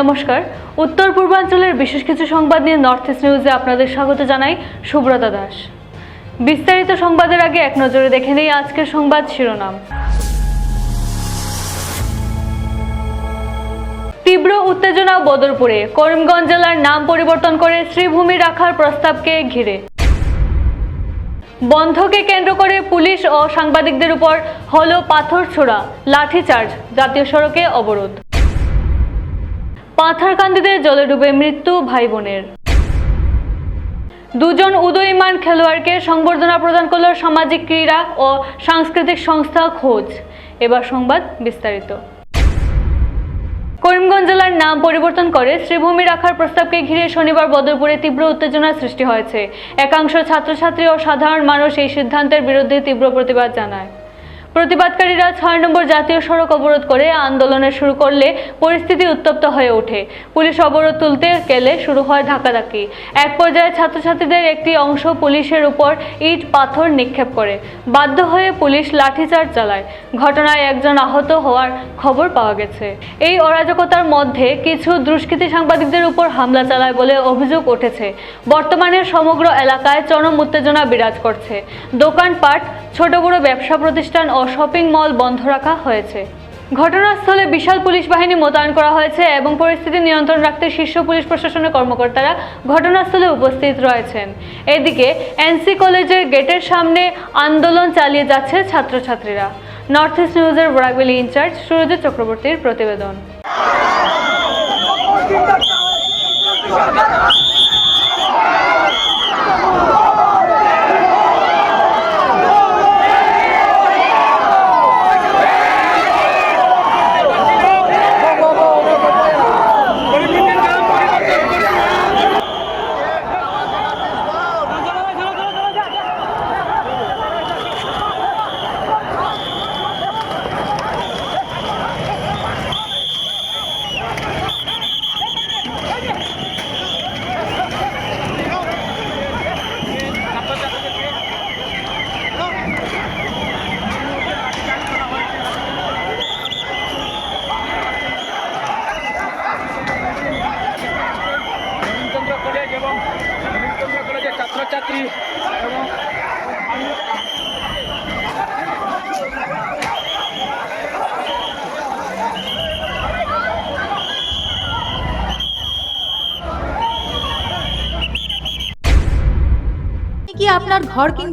নমস্কার। উত্তর পূর্বাঞ্চলের বিশেষ কিছু সংবাদ নিয়ে নর্থ ইস্ট নিউজে আপনাদের স্বাগত জানাই সুব্রতা দাস। বিস্তারিত সংবাদের আগে এক নজরে দেখে নেই আজকের সংবাদ শিরোনাম। তীব্র উত্তেজনা বদরপুরে করিমগঞ্জ জেলার নাম পরিবর্তন করে শ্রীভূমি রাখার প্রস্তাবকে ঘিরে। বন্ধকে কেন্দ্র করে পুলিশ ও সাংবাদিকদের উপর হলো পাথর ছোড়া লাঠিচার্জ, জাতীয় সড়কে অবরোধ। পাথারকান্দিতে জলে ডুবে মৃত্যু ভাই বোনের দুজন উদয়মান খেলোয়াড়কে সংবর্ধনা প্রদান করল সামাজিক ক্রীড়া ও সাংস্কৃতিক সংস্থা খোঁজ। এবার সংবাদ বিস্তারিত। করিমগঞ্জ জেলার নাম পরিবর্তন করে শ্রীভূমি রাখার প্রস্তাবকে ঘিরে শনিবার বদরপুরে তীব্র উত্তেজনার সৃষ্টি হয়েছে। একাংশ ছাত্রছাত্রী ও সাধারণ মানুষ এই সিদ্ধান্তের বিরুদ্ধে তীব্র প্রতিবাদ জানায়। প্রতিবাদকারীরা ছয় নম্বর জাতীয় সড়ক অবরোধ করে আন্দোলনে শুরু করলে পরিস্থিতি উত্তপ্ত হয়ে ওঠে। পুলিশ অবরোধ তুলতে গেলে শুরু হয় ধাক্কাধাক্কি। এক পর্যায়ে ছাত্রছাত্রীদের একটি অংশ পুলিশের উপর ইট, পাথর নিক্ষেপ করে। বাধ্য হয়ে পুলিশ লাঠিচার্জ চালায়। ঘটনায় একজন আহত হওয়ার খবর পাওয়া গেছে। এই অরাজকতার মধ্যে কিছু দুষ্কৃতী সাংবাদিকদের উপর হামলা চালায় বলে অভিযোগ উঠেছে। বর্তমানে সমগ্র এলাকায় চরম উত্তেজনা বিরাজ করছে। দোকানপাট, ছোট বড় ব্যবসা প্রতিষ্ঠান শপিং মল বন্ধ রাখা হয়েছে। ঘটনাস্থলে বিশাল পুলিশ বাহিনী মোতায়েন করা হয়েছে এবং পরিস্থিতি নিয়ন্ত্রণ রাখতে শীর্ষ পুলিশ প্রশাসনের কর্মকর্তারা ঘটনাস্থলে উপস্থিত রয়েছেন। এদিকে এনসি কলেজের গেটের সামনে আন্দোলন চালিয়ে যাচ্ছে ছাত্রছাত্রীরা। নর্থ ইস্ট নিউজের বরাকবেলি ইনচার্জ সুরজিৎ চক্রবর্তীর প্রতিবেদন নবীনচন্দ্র কলেজ এবং নবীনচন্দ্র কলেজের ছাত্রছাত্রী এবং আপনি কি আপনার ঘর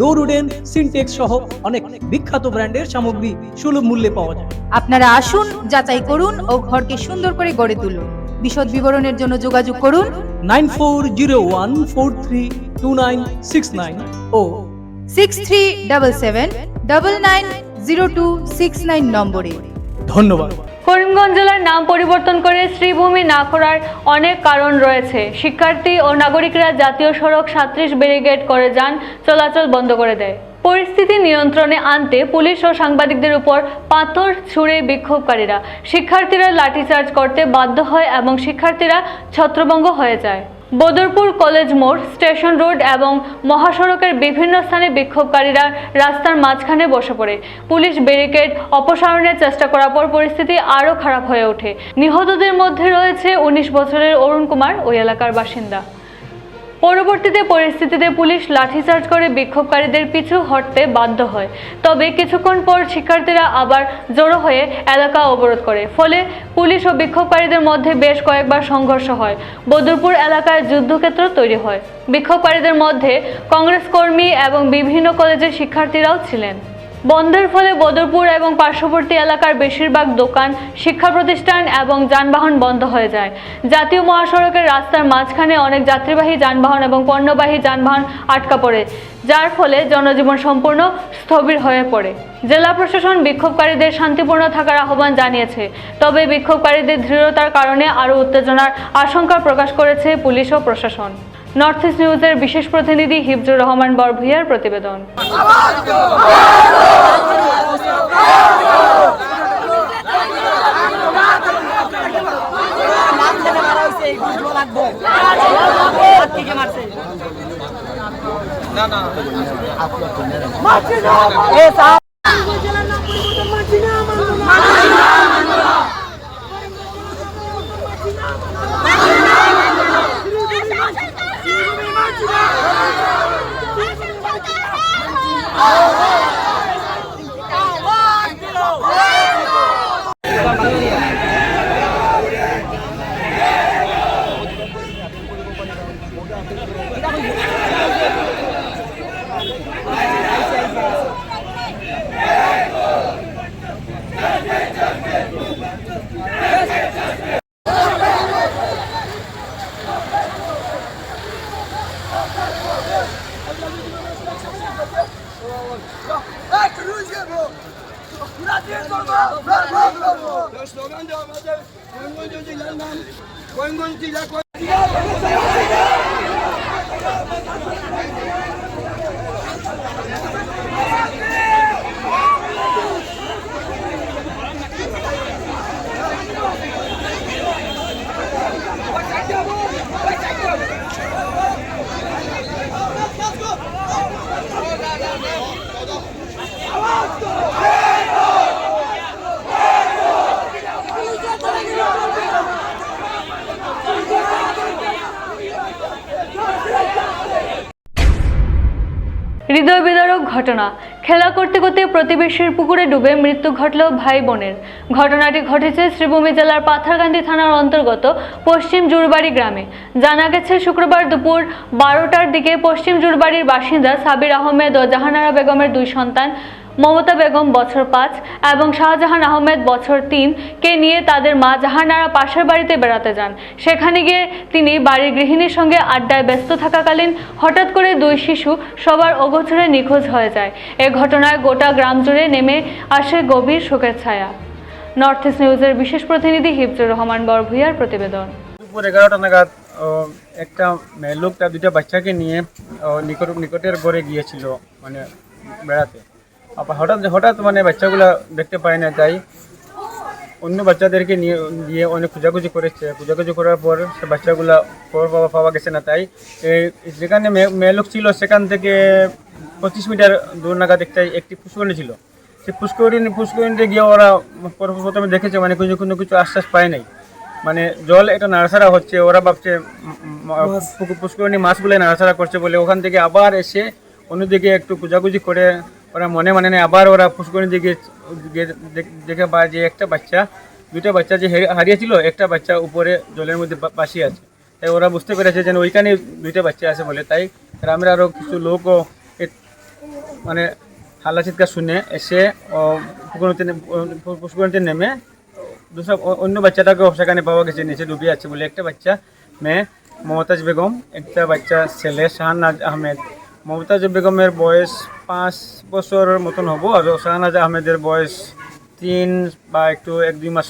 door wooden Sintex সহ অনেক বিখ্যাত ব্র্যান্ডের সামগ্রী সুলভ মূল্যে পাওয়া যায়। আপনারা আসুন যাচাই করুন ও ঘরকে সুন্দর করে গড়ে তুলুন। বিশদ বিবরণের জন্য যোগাযোগ করুন। Nine four zero one four three two nine six nine o six three double seven double nine zero two six nine নম্বরে। ধন্যবাদ। করিমগঞ্জ জেলার নাম পরিবর্তন করে শ্রীভূমি না করার অনেক কারণ রয়েছে। শিক্ষার্থী ও নাগরিকরা জাতীয় সড়ক সাত্রিশ ব্যারিগেড করে যান, চলাচল বন্ধ করে দেয়। পরিস্থিতি নিয়ন্ত্রণে আনতে পুলিশ ও সাংবাদিকদের উপর পাথর ছুঁড়ে বিক্ষোভকারীরা। শিক্ষার্থীরা লাঠিচার্জ করতে বাধ্য হয় এবং শিক্ষার্থীরা ছত্রভঙ্গ হয়ে যায়। বদরপুর কলেজ মোড়, স্টেশন রোড এবং মহাসড়কের বিভিন্ন স্থানে বিক্ষোভকারীরা রাস্তার মাঝখানে বসে পড়ে। পুলিশ ব্যারিকেড অপসারণের চেষ্টা করার পর পরিস্থিতি আরও খারাপ হয়ে ওঠে। নিহতদের মধ্যে রয়েছে উনিশ বছরের অরুণ কুমার ওই এলাকার বাসিন্দা। পরবর্তীতে পরিস্থিতিতে পুলিশ লাঠিচার্জ করে বিক্ষোভকারীদের পিছু হটতে বাধ্য হয়। তবে কিছুক্ষণ পর শিক্ষার্থীরা আবার জড়ো হয়ে এলাকা অবরোধ করে। ফলে পুলিশ ও বিক্ষোভকারীদের মধ্যে বেশ কয়েকবার সংঘর্ষ হয়। বদরপুর এলাকায় যুদ্ধক্ষেত্র তৈরি হয়। বিক্ষোভকারীদের মধ্যে কংগ্রেস কর্মী এবং বিভিন্ন কলেজের শিক্ষার্থীরাও ছিলেন। বন্ধের ফলে বদরপুর এবং পার্শ্ববর্তী এলাকার বেশিরভাগ দোকান, শিক্ষা প্রতিষ্ঠান এবং যানবাহন বন্ধ হয়ে যায়। জাতীয় মহাসড়কের রাস্তার মাঝখানে অনেক যাত্রীবাহী যানবাহন এবং পণ্যবাহী যানবাহন আটকা পড়ে, যার ফলে জনজীবন সম্পূর্ণ স্থবির হয়ে পড়ে। জেলা প্রশাসন বিক্ষোভকারীদের শান্তিপূর্ণ থাকার আহ্বান জানিয়েছে, তবে বিক্ষোভকারীদের দৃঢ়তার কারণে আরও উত্তেজনার আশঙ্কা প্রকাশ করেছে পুলিশ ও প্রশাসন। নর্থ ইস্ট নিউজের বিশেষ প্রতিনিধি হিফজুর রহমান বরভুইয়ার প্রতিবেদন। Slogan paramos ir lá com ঘটনা। খেলা করতে করতে প্রতিবেশীর পুকুরে ডুবে মৃত্যু ঘটল ভাই বোনের। ঘটনাটি ঘটেছে শ্রীভূমি জেলার পাথারকান্দি থানার অন্তর্গত পশ্চিম জুরবাড়ি গ্রামে। জানা গেছে, শুক্রবার দুপুর বারোটার দিকে পশ্চিম জুরবাড়ির বাসিন্দা সাবির আহমেদ ও জাহানারা বেগমের দুই সন্তান মমতা বেগম বছর পাঁচ এবং শাহজাহান আহমেদ বছর তিন কে নিয়ে তাদের মা জাহানারা পাশের বাড়িতে বেড়াতে যান। সেখানে গিয়ে তিনি বাড়ির গৃহিণীর সঙ্গে আড্ডায় ব্যস্ত থাকাকালীন হঠাৎ করে দুই শিশু সবার অগোচরে নিখোঁজ হয়ে যায়। এ ঘটনায় গোটা গ্রাম জুড়ে নেমে আসে গভীর শোকের ছায়া। নর্থ ইস্ট নিউজের বিশেষ প্রতিনিধি হিফজুর রহমান বরভুইয়ার প্রতিবেদন। দুপুর এগারোটা নাগাদ একটা লোক তার দুটা বাচ্চাকে নিয়ে নিকট নিকটের ঘরে গিয়েছিল মানে বেড়াতে। হঠাৎ হঠাৎ মানে বাচ্চাগুলো দেখতে পায় না, তাই অন্য বাচ্চাদেরকে নিয়ে, দিয়ে অনেক খোঁজাখুঁজি করেছে। খোঁজাখুঁজি করার পর সে বাচ্চাগুলো পর পাওয়া পাওয়া গেছে না, তাই যেখানে মেয়ে- লোক ছিল, সেখান থেকে পঁচিশ মিটার দূর নাগাদ একটা, একটি পুষ্করণী ছিল। সেই পুষ্করিণী, পুষ্করিণীতে গিয়ে ওরা প্রথমে দেখেছে মানে কোনো কোনো কিছু আশ্বাস পায় নাই। মানে জল এটা নাড়াচাড়া হচ্ছে, ওরা ভাবছে পুষ্করিণী মাছগুলো নাড়াচাড়া করছে বলে ওখান থেকে আবার এসে অন্যদিকে একটু কুজাকুজি করে ওরা মনে মানে নেই আবার ওরা পুষ্করিণী দিকে দেখে পায় যে একটা বাচ্চা দুইটা বাচ্চা যে হেরে- হারিয়েছিল, একটা বাচ্চা উপরে জলের মধ্যে বা- ভাসিয়ে আছে। তাই ওরা বুঝতে পেরেছে যেন ওইখানে দুইটা বাচ্চা আছে বলে। তাই গ্রামের আরও কিছু লোকও মানে হাল্লা চিৎকার শুনে এসে পুকুরতে নে- নেমে দুসব অন্য বাচ্চাটাকেও সেখানে পাওয়া গেছে, নিচে ডুবে আছে বলে। একটা বাচ্চা মেয়ে, মমতাজ বেগম, একটা বাচ্চা ছেলে, শাহনাজ আহমেদ। মমতাজ বেগমের বয়স পাঁচ বছরের মতন হব, আর শাহনাজ আহমেদের বয়স তিন বা একটু এক, দুই মাস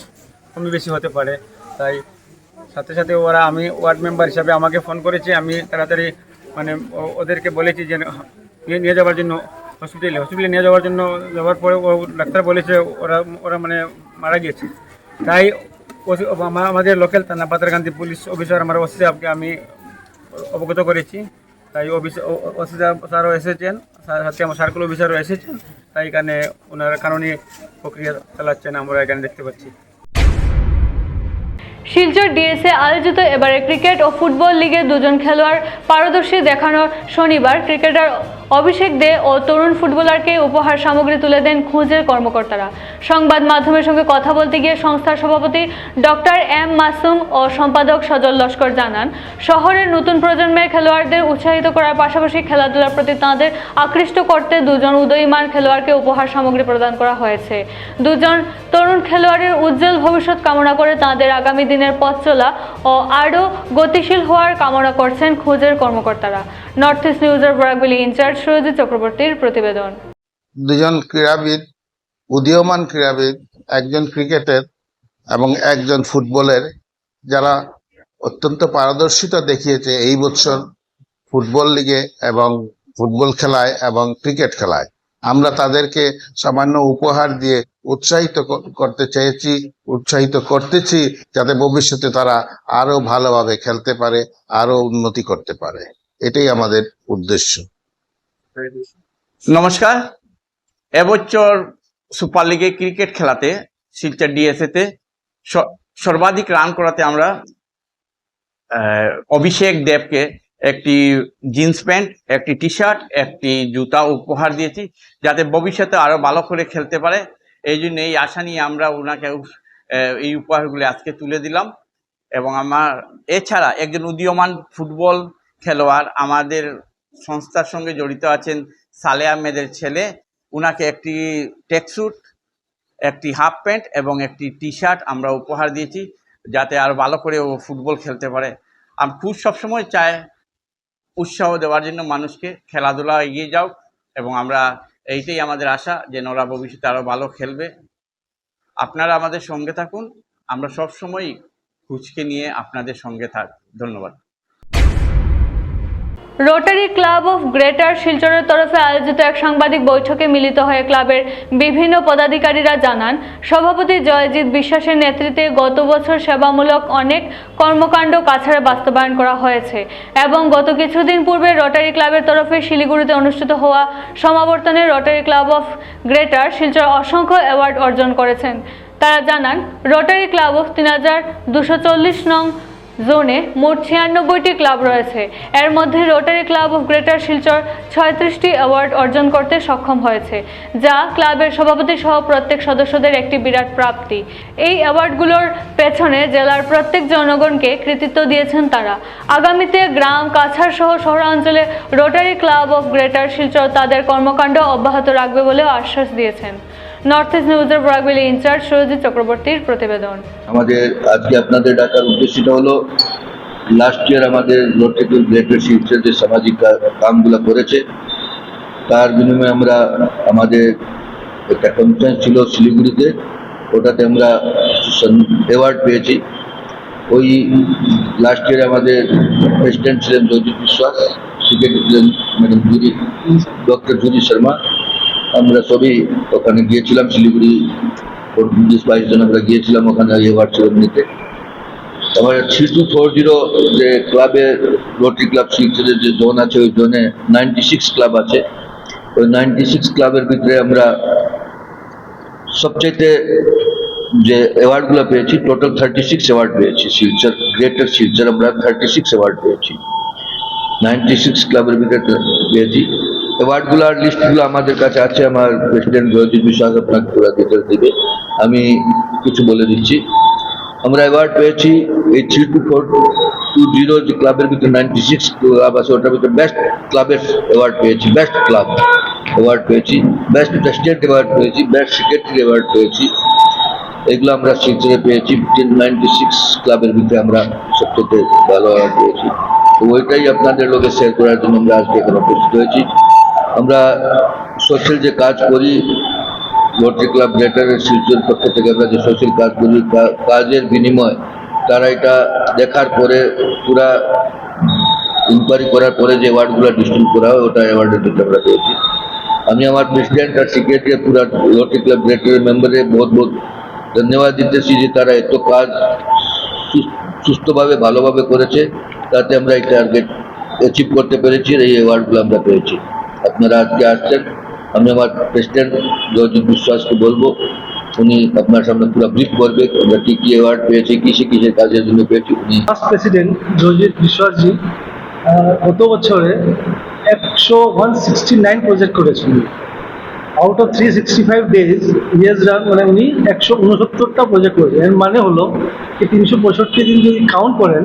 কমই বেশি হতে পারে। তাই সাথে সাথে ওরা আমি ওয়ার্ড মেম্বার হিসাবে আমাকে ফোন করেছে, আমি তাড়াতাড়ি মানে ওদেরকে বলেছি যে নিয়ে যাওয়ার জন্য হসপিটালে হসপিটালে নিয়ে যাওয়ার জন্য যাওয়ার পরে ও ডাক্তার বলেছে ওরা ওরা মানে মারা গিয়েছে। তাই আমাদের লোকাল থানা পাতারকান্দি পুলিশ অফিসার আমার ওসি আমি অবগত করেছি। তাই ওসি স্যারও এসেছেন। হাতে আমার সার্কেল অফিসারও এসেছেন। তাই এখানে ওনারা কারণে প্রক্রিয়া চালাচ্ছেন, আমরা এখানে দেখতে পাচ্ছি। শিলচর ডিএসএ আয়োজিত এবারে ক্রিকেট ও ফুটবল লিগে দুজন খেলোয়াড় পারদর্শী দেখানোর শনিবার ক্রিকেটার অভিষেক দে ও তরুণ ফুটবলারকে উপহার সামগ্রী তুলে দেন খুঁজের কর্মকর্তারা। সংবাদ মাধ্যমের সঙ্গে কথা বলতে গিয়ে সংস্থার সভাপতি ডক্টর এম মাসুম ও সম্পাদক সজল লস্কর জানান, শহরের নতুন প্রজন্মের খেলোয়াড়দের উৎসাহিত করার পাশাপাশি খেলাধুলার প্রতি তাঁদের আকৃষ্ট করতে দুজন উদয়ীমান খেলোয়াড়কে উপহার সামগ্রী প্রদান করা হয়েছে। দুজন তরুণ খেলোয়াড়ের উজ্জ্বল ভবিষ্যৎ কামনা করে তাঁদের আগামী দিনের পথ চলা ও আরও গতিশীল হওয়ার কামনা করছেন খুঁজের কর্মকর্তারা। নর্থ ইস্ট নিউজের বরাকবিলি ইনচার্জ সুরজিৎ চক্রবর্তীর প্রতিবেদন। দুজন ক্রীড়াবিদ, উদীয়মান ক্রীড়াবিদ, একজন ক্রিকেটের এবং একজন ফুটবলের, যারা অত্যন্ত পারদর্শিতা দেখিয়েছে এই বছর ফুটবল লিগে এবং ফুটবল খেলায় এবং ক্রিকেট খেলায়। আমরা তাদেরকে সামান্য উপহার দিয়ে উৎসাহিত করতে চেয়েছি, উৎসাহিত করতেছি যাতে ভবিষ্যতে তারা আরও ভালোভাবে খেলতে পারে, আরও উন্নতি করতে পারে। এটাই আমাদের উদ্দেশ্য। নমস্কার। এবছর সুপার লিগে ক্রিকেট খেলাতে, শিলচর ডিএসএ তে স- সর্বাধিক রান করাতে আমরা অভিষেক দেবকে একটি জিন্স প্যান্ট, একটি টি শার্ট একটি জুতা উপহার দিয়েছি, যাতে ভবিষ্যতে আরও ভালো করে খেলতে পারে। এই জন্য এই আশা নিয়ে আমরা ওনাকে এই উপহারগুলি আজকে তুলে দিলাম। এবং আমার, এছাড়া একজন উদীয়মান ফুটবল খেলোয়াড় আমাদের সংস্থার সঙ্গে জড়িত আছেন সালে আহমেদের ছেলে। উনাকে একটি টেকস্যুট একটি হাফ প্যান্ট এবং একটি টি শার্ট আমরা উপহার দিয়েছি যাতে আর ভালো করে ও ফুটবল খেলতে পারে। আমি, খুব সবসময় চায় উৎসাহ দেওয়ার জন্য মানুষকে খেলাধুলা এগিয়ে যাও এবং আমরা এইটাই আমাদের আশা যে নোরা ভবিষ্যতে আরও ভালো খেলবে। আপনারা আমাদের সঙ্গে থাকুন। আমরা সব সময় কুচকে নিয়ে আপনাদের সঙ্গে থাক ধন্যবাদ। রোটারি ক্লাব অফ গ্রেটার শিলচরের তরফে আয়োজিত এক সাংবাদিক বৈঠকে মিলিত হয়ে ক্লাবের বিভিন্ন পদাধিকারীরা জানান, সভাপতি জয়জিৎ বিশ্বাসের নেতৃত্বে গত বছর সেবামূলক অনেক কর্মকাণ্ড কাছাড়ে বাস্তবায়ন করা হয়েছে এবং গত কিছুদিন পূর্বে রোটারি ক্লাবের তরফে শিলিগুড়িতে অনুষ্ঠিত হওয়া সমাবর্তনে Rotary club of greater Silchar অসংখ্য অ্যাওয়ার্ড অর্জন করেছেন। তারা জানান, রোটারি ক্লাব অফ তিন হাজার দুশো চল্লিশ নং জোনে মোট ছিয়ানব্বইটি ক্লাব রয়েছে। এর মধ্যে Rotary club of greater Silchar ছয়ত্রিশটি award অর্জন করতে সক্ষম হয়েছে, যা ক্লাবের সভাপতি সহ প্রত্যেক সদস্যদের একটি বিরাট প্রাপ্তি। এই অ্যাওয়ার্ডগুলোর পেছনে জেলার প্রত্যেক জনগণকে কৃতিত্ব দিয়েছেন তারা। আগামীতে গ্রাম, কাছাড় সহ শহরাঞ্চলে Rotary club of greater Silchar তাদের কর্মকাণ্ড অব্যাহত রাখবে বলেও আশ্বাস দিয়েছেন। নর্থ ইস্ট নিউজের বরাকবেলি ইনচার্জ সুরজিৎ চক্রবর্তীর প্রতিবেদন। আমাদের আজকে আপনাদের ডাকার উদ্দেশ্যটা হলো লাস্ট ইয়ার আমাদের লোটেবল গ্রেটার শিলচর যে সামাজিক কামগুলো করেছে, তার বিনিময়ে আমরা আমাদের একটা কনফারেন্স ছিল শিলিগুড়িতে, ওটাতে আমরা অ্যাওয়ার্ড পেয়েছি। ওই লাস্ট ইয়ারে আমাদের প্রেসিডেন্ট ছিলেন জয়জিৎ বিশ্বাস সেক্রেটারি ছিলেন ম্যাডাম জুরি ডক্টর জুরি শর্মা আমরা সবই ওখানে গিয়েছিলাম, শিলিগুড়ি বিশ বাইশ জন আমরা গিয়েছিলাম ওখানে অ্যাওয়ার্ড সেরেমনিতে আমার থ্রি টু ফোর জিরো যে ক্লাবের রোটারি ক্লাব শিলচরের যে জোন আছে, ওই জোনে নাইনটি সিক্স ক্লাব আছে। ওই নাইনটি সিক্স ক্লাবের ভিতরে আমরা সবচাইতে যে অ্যাওয়ার্ডগুলো পেয়েছি টোটাল থার্টি সিক্স অ্যাওয়ার্ড পেয়েছি। শিলচর গ্রেটার শিলচর আমরা থার্টি সিক্স অ্যাওয়ার্ড পেয়েছি। নাইনটি সিক্স ক্লাবের ভিতরে পেয়েছি। অ্যাওয়ার্ডগুলোর লিস্টগুলো আমাদের কাছে আছে, আমার প্রেসিডেন্ট জয়জিৎ বিশ্বাস আপনাকে পুরো ডিটেলস দিবে। আমি কিছু বলে দিচ্ছি। আমরা অ্যাওয়ার্ড পেয়েছি এই three two four two zero যে ক্লাবের ভিতরে নাইনটি সিক্স ক্লাব আছে, ওটার ভিতরে বেস্ট ক্লাবের অ্যাওয়ার্ড পেয়েছি বেস্ট ক্লাব অ্যাওয়ার্ড পেয়েছি বেস্ট প্রেসিডেন্ট অ্যাওয়ার্ড পেয়েছি বেস্ট সেক্রেটারি অ্যাওয়ার্ড পেয়েছি। এগুলো আমরা শিলচরে পেয়েছি নাইনটি সিক্স ক্লাবের ভিতরে আমরা সবচেয়ে ভালো অ্যাওয়ার্ড পেয়েছি। তো ওইটাই আপনাদের লোকে শেয়ার করার জন্য আমরা আজকে এখানে উপস্থিত হয়েছি। আমরা সোশ্যাল যে কাজ করি রোটারি ক্লাব গ্রেটারের শিলচর পক্ষ থেকে আমরা যে সোশ্যাল কাজ করি কাজের বিনিময়, তারা এটা দেখার পরে পুরা ইনকোয়ারি করার পরে যে অ্যাওয়ার্ডগুলো ডিস্ট্রিবিউট করা হয়, ওটা অ্যাওয়ার্ডের জন্য আমরা পেয়েছি। আমি আমার প্রেসিডেন্ট আর সেক্রেটারি পুরা রোটারি ক্লাব গ্রেটারের মেম্বারে বহুত বহুত ধন্যবাদ দিতেছি যে তারা এত কাজ সুস- সুস্থভাবে, ভালোভাবে করেছে, তাতে আমরা এই টার্গেট অ্যাচিভ করতে পেরেছি, এই অ্যাওয়ার্ডগুলো আমরা পেয়েছি। আপনারা আজকে আসছেন, আমি আমার প্রেসিডেন্ট জয়জিৎ বিশ্বাসকে বলব, উনি আপনার সামনে পুরো ব্রিফ করবে, আমরা কি কি অ্যাওয়ার্ড পেয়েছি, কিসে কিসের কাজের জন্য পেয়েছি, উনি ফার্স্ট প্রেসিডেন্ট জয়জিৎ বিশ্বাসজি গত বছরে একশো ওয়ান সিক্সটি নাইন প্রজেক্ট করেছেন। Out of three sixty five days yes run মানে উনি একশো উনসত্তরটা প্রজেক্ট করেছেন। এর মানে হলো কি তিনশো পঁয়ষট্টি দিন যদি কাউন্ট করেন,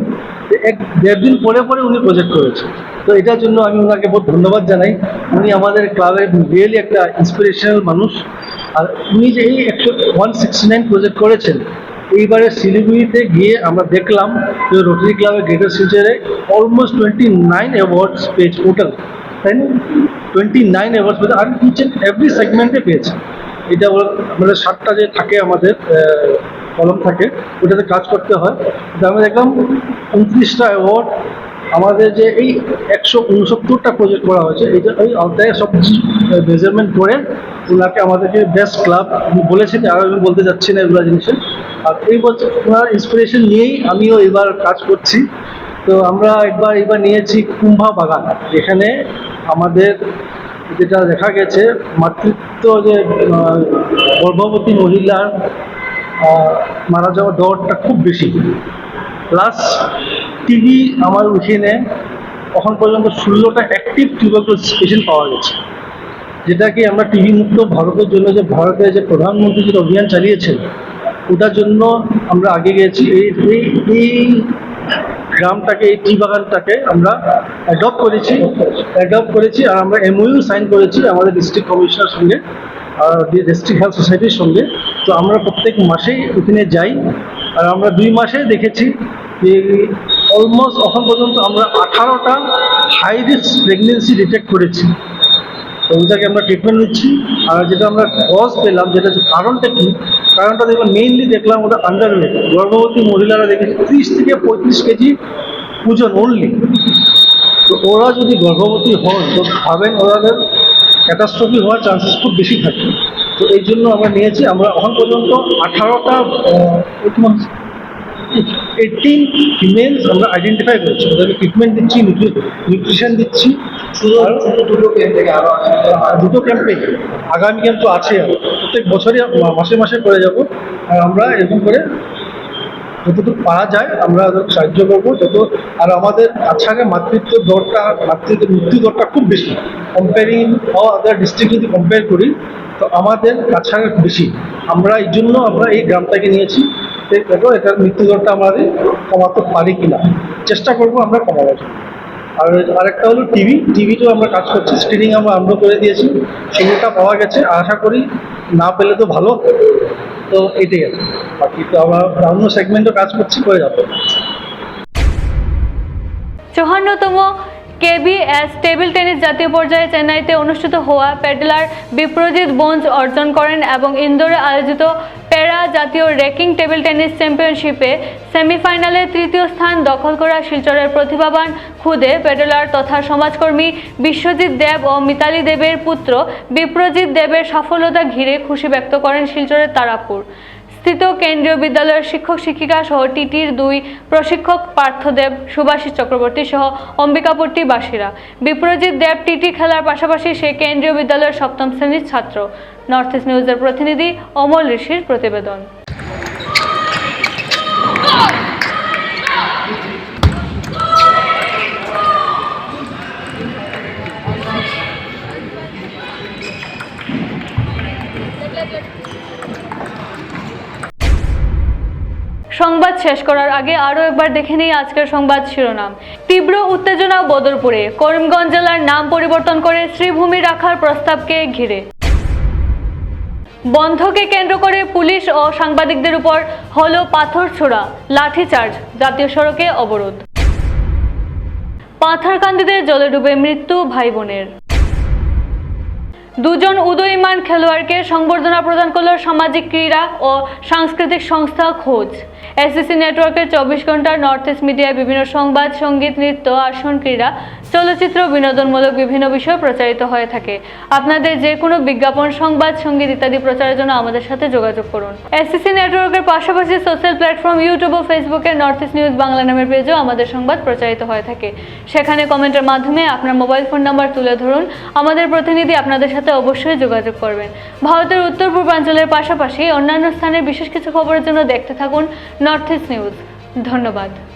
যে এক দেড় দিন পরে পরে উনি প্রজেক্ট করেছেন। তো এটার জন্য আমি ওনাকে বহুত ধন্যবাদ জানাই। উনি আমাদের ক্লাবের রিয়েলি একটা ইন্সপিরেশনাল মানুষ। আর উনি যে এই একশো ওয়ান সিক্সটি নাইন প্রজেক্ট করেছেন এইবারে শিলিগুড়িতে গিয়ে আমরা দেখলাম যে রোটারি ক্লাবের গ্রেটার শিলচরে অলমোস্ট টোয়েন্টি নাইন অ্যাওয়ার্ডস পেয়েছে টোটাল তাই না? টোয়েন্টি নাইন অ্যাওয়ার্ডস পেয়েছে আর ইচ অ্যান্ড এভরি সেগমেন্টে পেয়েছে। এটা আমাদের সাতটা যে থাকে আমাদের কলম থাকে, ওটাতে কাজ করতে হয়। তো আমরা দেখলাম উনত্রিশটা অ্যাওয়ার্ড আমাদের যে এই একশো উনসত্তরটা প্রজেক্ট করা হয়েছে, এটা ওই আওতায় সব মেজারমেন্ট করে ওনাকে আমাদেরকে বেস্ট ক্লাব বলেছেন, আর আমি বলতে যাচ্ছি না এগুলো জিনিসে। আর এই বছর ওনার ইন্সপিরেশন নিয়েই আমিও এবার কাজ করছি। তো আমরা একবার এবার নিয়েছি কুম্ভা বাগান এখানে আমাদের যেটা দেখা গেছে, মাতৃত্ব যে গর্ভবতী মহিলার মারা যাওয়ার দরটা খুব বেশি। প্লাস টিভি আমার উঠিয়ে এখন পর্যন্ত ষোলোটা অ্যাক্টিভ টিউবারকুলোসিস পেশেন্ট পাওয়া গেছে। যেটা কি আমরা টিভি মুক্ত ভারতের জন্য যে ভারতের যে প্রধানমন্ত্রী যে অভিযান চালিয়েছেন, ওটার জন্য আমরা আগে গেছি এই এই গ্রামটাকে, এই টি বাগানটাকে আমরা অ্যাডপ্ট করেছি অ্যাডপ্ট করেছি আর আমরা এমওইউ সাইন করেছি আমাদের ডিস্ট্রিক্ট কমিশনার সঙ্গে, আর ডিস্ট্রিক্ট হেলথ সোসাইটির সঙ্গে। তো আমরা প্রত্যেক মাসেই ওখানে যাই। আর আমরা দুই মাসে দেখেছি যে অলমোস্ট এখন পর্যন্ত আমরা আঠারোটা হাই রিস্ক প্রেগনেন্সি ডিটেক্ট করেছি। তো ওটাকে আমরা ট্রিটমেন্ট নিচ্ছি। আর যেটা আমরা কজ পেলাম, যেটা হচ্ছে কারণটা কি? কারণটা দেখলাম মেইনলি দেখলাম ওটা আন্ডারওয়েট গর্ভবতী মহিলারা দেখেছি ত্রিশ থেকে পঁয়ত্রিশ কেজি ওজন অনলি তো ওরা যদি গর্ভবতী হন, তো ভাবেন ওদের ক্যাটাস্ট্রফি হওয়ার চান্সেস খুব বেশি থাকে। তো এই জন্য আমরা নিয়েছি, আমরা এখন পর্যন্ত আঠারোটা এইটিন ফিমেলস আমরা আইডেন্টিফাই করেছি। ওদেরকে ট্রিটমেন্ট দিচ্ছি নিউট্রিশন দিচ্ছি। দুটো ক্যাম্পে আগামী ক্যাম্প তো আছে। প্রত্যেক বছরই মাসে মাসে করে যাব। আর আমরা এরকম করে যতটুকু পারা যায়, আমরা সাহায্য করব। যত আর আমাদের কাছাড়ে মাতৃত্ব দরটা মাতৃত্ব মৃত্যু দরটা খুব বেশি। কম্পেয়ারিং আদার ডিস্ট্রিক্ট যদি কম্পেয়ার করি, তো আমাদের কাছাড়ে বেশি। আমরা এই জন্য আমরা এই গ্রামটাকে নিয়েছি। দেখো, এটার মৃত্যু দরটা আমাদের কমাতে পারি কিনা। চেষ্টা করব আমরা জন্য। আর আরেকটা হলো টিভি। টিভিতেও আমরা কাজ করছি। স্ক্রিনিং আমরা আরম্ভ করে দিয়েছি। সেগুলোটা পাওয়া গেছে। আশা করি না পেলে তো ভালো। তো এটাই আছে বাকি তো আমরা অন্য সেগমেন্টও কাজ করছি, করে যাব। চুয়ান্নতম কেবিএস টেবিল টেনিস জাতীয় পর্যায়ে চেন্নাইতে অনুষ্ঠিত হওয়া প্যাডেলার বিপ্রজিৎ বঞ্জ অর্জন করেন এবং ইন্দোরে আয়োজিত প্যারা জাতীয় র্যাঙ্কিং টেবিল টেনিস চ্যাম্পিয়নশিপে সেমিফাইনালে তৃতীয় স্থান দখল করা শিলচরের প্রতিভাবান খুদে, প্যাডেলার তথা সমাজকর্মী বিশ্বজিৎ দেব ও মিতালি দেবের পুত্র বিপ্রজিৎ দেবের সফলতা ঘিরে খুশি ব্যক্ত করেন শিলচরের তারাপুর। স্থিত কেন্দ্রীয় বিদ্যালয়ের শিক্ষক শিক্ষিকা সহ টিটির দুই প্রশিক্ষক পার্থদেব, সুভাষী চক্রবর্তী সহ অম্বিকাপুরটি বাসীরা। বিপ্রজিৎ দেব টিটি খেলার পাশাপাশি সে কেন্দ্রীয় বিদ্যালয়ের সপ্তম শ্রেণির ছাত্র। নর্থ ইস্ট নিউজের প্রতিনিধি অমল ঋষির প্রতিবেদন। সংবাদ শেষ করার আগে আরও একবার দেখে নিই আজকের সংবাদ শিরোনাম। তীব্র উত্তেজনা বদরপুরে। করিমগঞ্জ জেলার নাম পরিবর্তন করে শ্রীভূমি রাখার প্রস্তাবকে ঘিরে। বন্ধকে কেন্দ্র করে পুলিশ ও সাংবাদিকদের উপর হলো পাথর ছোড়া, লাঠিচার্জ, জাতীয় সড়কে অবরোধ। পাথারকান্দিতে জলে ডুবে মৃত্যু ভাই বোনের। দুজন উদয়মান খেলোয়াড়কে সংবর্ধনা প্রদান করল সামাজিক ক্রীড়া ও সাংস্কৃতিক সংস্থা খোঁজ। এসিসি নেটওয়ার্কের চব্বিশ ঘণ্টা নর্থ ইস্ট মিডিয়ায় বিভিন্ন সংবাদ, সংগীত, নৃত্য, আসন, ক্রীড়া, চলচ্চিত্র, বিনোদনমূলক বিভিন্ন বিষয় প্রচারিত হয়ে থাকে। আপনাদের যে কোনো বিজ্ঞাপন, সংবাদ, সংগীত ইত্যাদি প্রচারের জন্য আমাদের সাথে যোগাযোগ করুন। এসিসি নেটওয়ার্কের পাশাপাশি সোশ্যাল প্ল্যাটফর্ম ইউটিউব ও ফেসবুকে নর্থ ইস্ট নিউজ বাংলা নামের পেজেও আমাদের সংবাদ প্রচারিত হয়ে থাকে। সেখানে কমেন্টের মাধ্যমে আপনার মোবাইল ফোন নাম্বার তুলে ধরুন। আমাদের প্রতিনিধি আপনাদের সাথে অবশ্যই যোগাযোগ করবেন। ভারতের উত্তর পূর্বাঞ্চলের পাশাপাশি অন্যান্য স্থানের বিশেষ কিছু খবরের জন্য দেখতে থাকুন নর্থ ইস্ট নিউজ ধন্যবাদ।